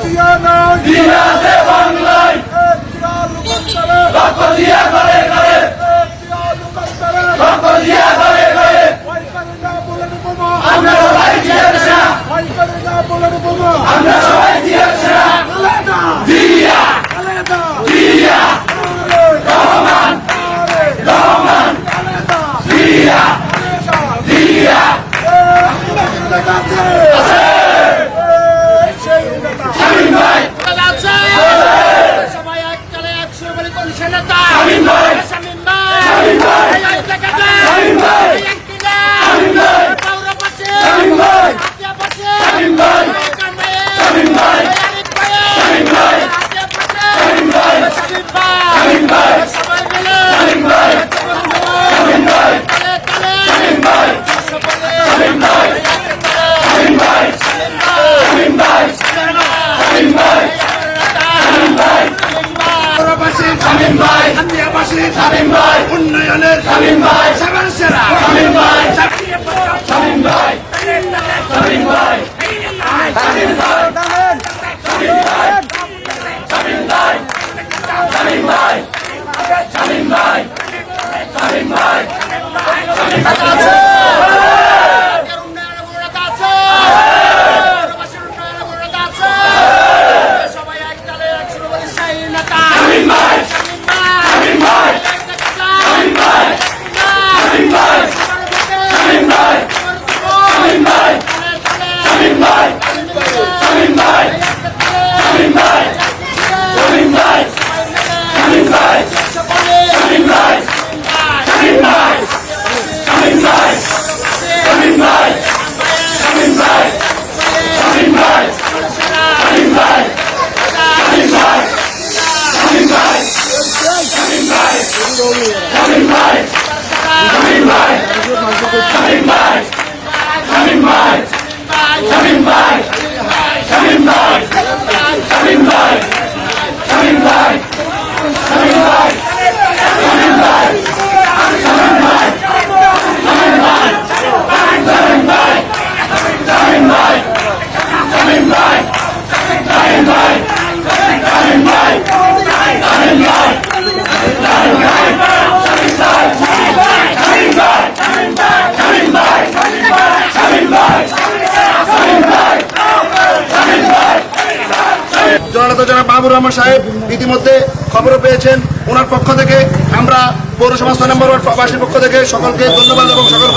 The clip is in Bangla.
দিয়া না দিয়া আছে বাংলায় দিয়া লুকান্তরে রক্ত দিয়া করে করে দিয়া লুকান্তরে রক্ত দিয়া করে করে ভয় করে না বলেন বোমা আমরা ভয় দিয়া না ভয় করে না বলেন বোমা আমরা সন্ত্রাসী শামীম ভাই উন্নয়নের শামীম ভাই সেবা সেরা শামীম ভাই শামীম ভাই শামীম ভাই life. মাহবুর রহমান সাহেব ইতিমধ্যে খবরও পেয়েছেন। ওনার পক্ষ থেকে আমরা পৌরসভা ছয় নম্বর পক্ষ থেকে সকলকে ধন্যবাদ এবং সকল